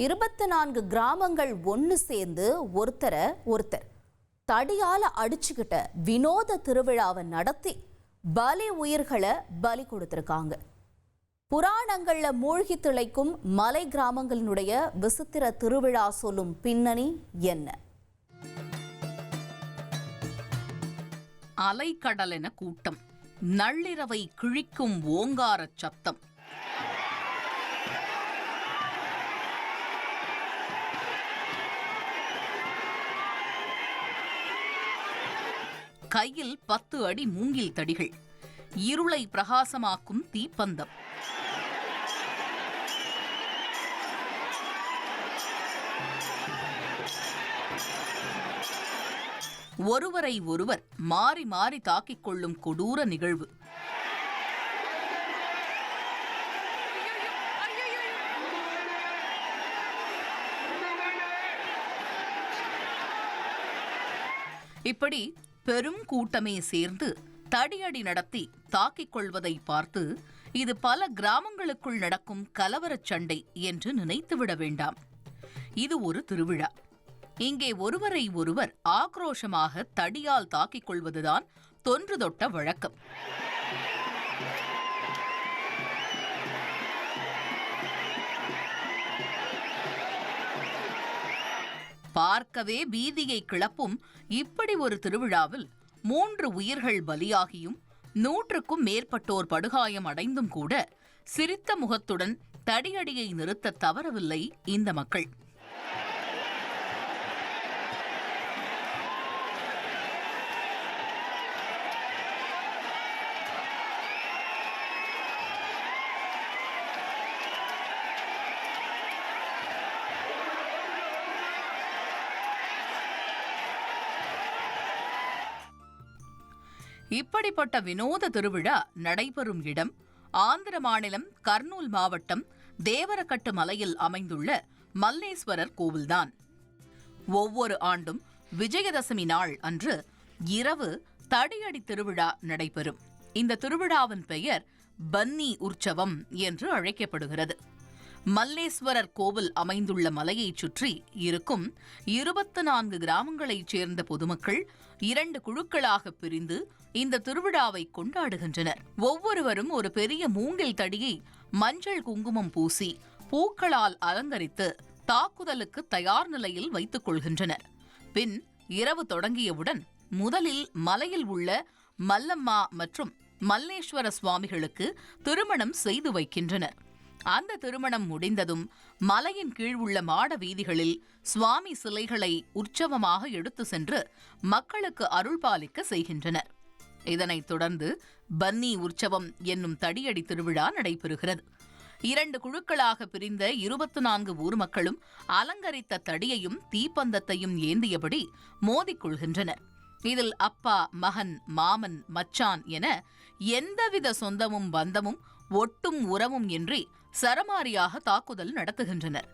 இருபத்தி நான்கு கிராமங்கள் ஒன்று சேர்ந்து ஒருத்தரை ஒருத்தர். தடியால் அடிச்சுக்கிட்ட வினோத திருவிழாவை நடத்தி பலி உயிர்களை பலி கொடுத்துருக்காங்க. புராணங்களில் மூழ்கி திளைக்கும் மலை கிராமங்களினுடைய விசித்திர திருவிழா சொல்லும் பின்னணி என்ன? அலைக்கடலென கூட்டம். நள்ளிரவை கிழிக்கும் ஓங்காரச் சத்தம். கையில் பத்து அடி மூங்கில் தடிகள். இருளை பிரகாசமாக்கும் தீப்பந்தம். ஒருவரை ஒருவர் மாறி மாறி தாக்கிக் கொள்ளும் கொடூர நிகழ்வு. இப்படி பெரும் கூட்டமே சேர்ந்து தடியடி நடத்தி தாக்கிக் கொள்வதை பார்த்து இது பல கிராமங்களுக்குள் நடக்கும் கலவரச் சண்டை என்று நினைத்துவிட வேண்டாம். இது ஒரு திருவிழா. இங்கே ஒருவரை ஒருவர் ஆக்ரோஷமாக தடியால் தாக்கிக் கொள்வதுதான் தொன்றுதொட்ட வழக்கம். பார்க்கவே பீதியை கிளப்பும் இப்படி ஒரு திருவிழாவில் மூன்று உயிர்கள் பலியாகியும் நூற்றுக்கும் மேற்பட்டோர் படுகாயம் அடைந்தும் கூட சிரித்த முகத்துடன் தடியடியை நிறுத்த தவறவில்லை இந்த மக்கள். இப்படிப்பட்ட வினோத திருவிழா நடைபெறும் இடம் ஆந்திர மாநிலம் கர்னூல் மாவட்டம் தேவரக்கட்டு மலையில் அமைந்துள்ள மல்லேஸ்வரர் கோவில்தான். ஒவ்வொரு ஆண்டும் விஜயதசமி நாள் அன்று இரவு தடியடி திருவிழா நடைபெறும். இந்த திருவிழாவின் பெயர் பன்னி உற்சவம் என்று அழைக்கப்படுகிறது. மல்லேஸ்வரர் கோவில் அமைந்துள்ள மலையைச் சுற்றி இருக்கும் இருபத்து நான்கு கிராமங்களைச் சேர்ந்த பொதுமக்கள் இரண்டு குழுக்களாக பிரிந்து இந்த திருவிழாவை கொண்டாடுகின்றனர். ஒவ்வொருவரும் ஒரு பெரிய மூங்கில் தடியை மஞ்சள் குங்குமம் பூசி பூக்களால் அலங்கரித்து தாக்குதலுக்கு தயார் நிலையில் வைத்துக் கொள்கின்றனர். பின் இரவு தொடங்கியவுடன் முதலில் மலையில் உள்ள மல்லம்மா மற்றும் மல்லேஸ்வர சுவாமிகளுக்கு திருமணம் செய்து வைக்கின்றனர். அந்த திருமணம் முடிந்ததும் மலையின் கீழ் உள்ள மாட வீதிகளில் சுவாமி சிலைகளை உற்சவமாக எடுத்து சென்று மக்களுக்கு அருள்பாலிக்க செய்கின்றனர். இதனைத் தொடர்ந்து பன்னி உற்சவம் என்னும் தடியடி திருவிழா நடைபெறுகிறது. இரண்டு குழுக்களாக பிரிந்த இருபத்து நான்கு ஊர் மக்களும் அலங்கரித்த தடியையும் தீப்பந்தத்தையும் ஏந்தியபடி மோதிக்கொள்கின்றனர் இதில் அப்பா மகன் மாமன் மச்சான் என எந்தவித சொந்தமும் பந்தமும் ஒட்டும் உறவும் இன்றி சரமாரியாக தாக்குதல் நடத்துகின்றனர்.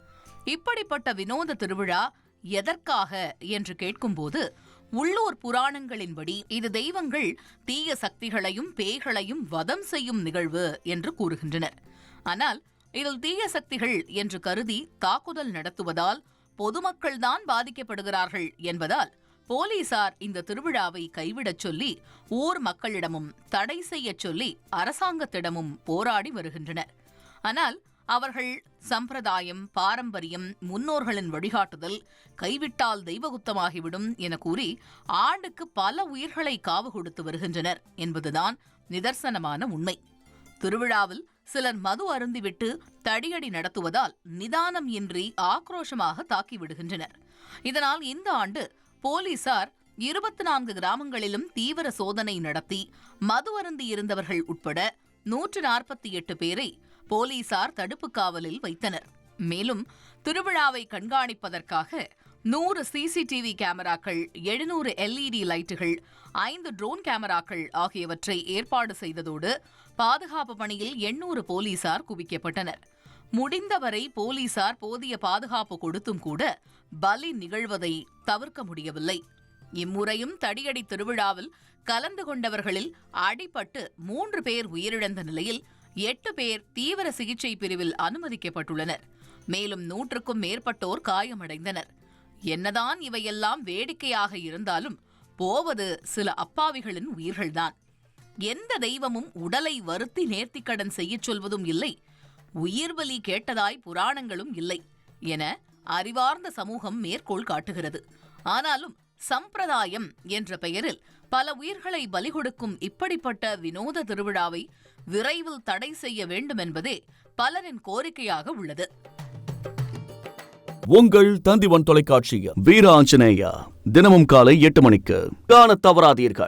இப்படிப்பட்ட வினோத திருவிழா எதற்காக என்று கேட்கும்போது உள்ளூர் புராணங்களின்படி இது தெய்வங்கள் தீய சக்திகளையும் பேய்களையும் வதம் செய்யும் நிகழ்வு என்று கூறுகின்றனர். ஆனால் இதில் தீய சக்திகள் என்று கருதி தாக்குதல் நடத்துவதால் பொதுமக்கள்தான் பாதிக்கப்படுகிறார்கள் என்பதால் போலீசார் இந்த திருவிழாவை கைவிடச் சொல்லி ஊர் மக்களிடமும் தடை செய்யச் சொல்லி அரசாங்கத்திடமும் போராடி வருகின்றனர். ஆனால் அவர்கள் சம்பிரதாயம் பாரம்பரியம் முன்னோர்களின் வழிகாட்டுதல் கைவிட்டால் தெய்வகுத்தமாகிவிடும் என கூறி ஆண்டுக்கு பல உயிர்களை காவு கொடுத்து வருகின்றனர் என்பதுதான் நிதர்சனமான உண்மை. திருவிழாவில் சிலர் மது அருந்திவிட்டு தடியடி நடத்துவதால் நிதானம் இன்றி ஆக்ரோஷமாக தாக்கிவிடுகின்றனர் இதனால் இந்த ஆண்டு போலீசார் இருபத்தி நான்கு கிராமங்களிலும் தீவிர சோதனை நடத்தி மது அருந்தி இருந்தவர்கள் உட்பட நூற்று நாற்பத்தி எட்டு பேரை போலீசார் தடுப்பு காவலில் வைத்தனர். மேலும் திருவிழாவை கண்காணிப்பதற்காக நூறு சிசிடிவி கேமராக்கள் எழுநூறு எல்இடி லைட்டுகள் ஐந்து ட்ரோன் கேமராக்கள் ஆகியவற்றை ஏற்பாடு செய்ததோடு பாதுகாப்பு பணியில் எண்ணூறு போலீசார் குவிக்கப்பட்டனர். முடிந்தவரை போலீசார் போதிய பாதுகாப்பு கொடுத்தும் கூட பலி நிகழ்வதை தவிர்க்க முடியவில்லை. இம்முறையும் தடியடி திருவிழாவில் கலந்து கொண்டவர்களில் அடிபட்டு மூன்று பேர் உயிரிழந்த நிலையில் எட்டு பேர் தீவிர சிகிச்சை பிரிவில் அனுமதிக்கப்பட்டுள்ளனர். மேலும் நூற்றுக்கும் மேற்பட்டோர் காயமடைந்தனர். என்னதான் இவையெல்லாம் வேடிக்கையாக இருந்தாலும் போவது சில அப்பாவிகளின் உயிர்கள்தான். எந்த தெய்வமும் உடலை வருத்தி நேர்த்திக்கடன் செய்யச் சொல்வதும் இல்லை. உயிர் பலி கேட்டதாய் புராணங்களும் இல்லை என அறிவார்ந்த சமூகம் மேற்கோள் காட்டுகிறது. ஆனாலும் சம்பிரதாயம் என்ற பெயரில் பல உயிர்களை பலி கொடுக்கும் இப்படிப்பட்ட வினோத திருவிழாவை விரைவில் தடை செய்ய வேண்டும் என்பதே பலரின் கோரிக்கையாக உள்ளது. உங்கள் தந்திவன் தொலைக்காட்சியில் வீர ஆஞ்சநேயா தினமும் காலை எட்டு மணிக்கு காண தவறாதீர்கள்.